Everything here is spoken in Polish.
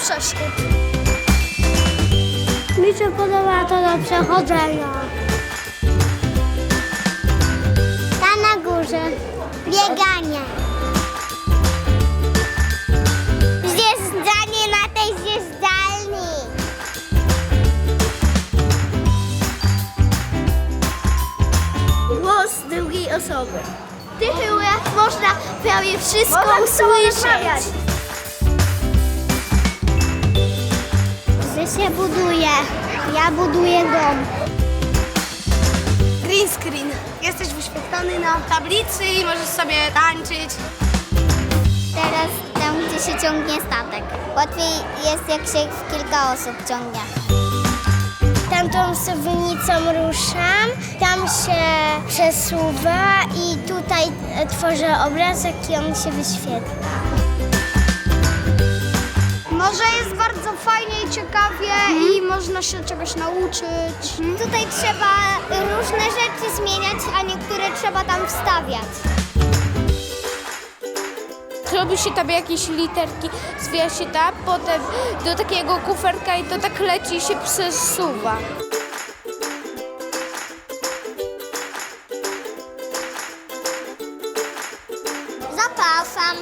przeszkód. Mi się podoba to do przechodzenia. Ta na górze. Bieganie. Zjeżdżanie na tej zjeżdżalni. Głos drugiej osoby. Tych można prawie wszystko usłyszeć. Się buduje. Ja buduję dom. Green screen. Jesteś wyświetlony na tablicy i możesz sobie tańczyć. Teraz tam, gdzie się ciągnie statek. Łatwiej jest, jak się w kilka osób ciągnie. Tamtą suwnicą ruszam, tam się przesuwa i tutaj e, tworzę obrazek i on się wyświetla. Może jest bardzo fajnie i ciekawie i można się czegoś nauczyć. Tutaj trzeba różne rzeczy zmieniać, a niektóre trzeba tam wstawiać. Robi się tam jakieś literki, zwija się tam, potem do takiego kuferka i to tak leci i się przesuwa. Zapraszam.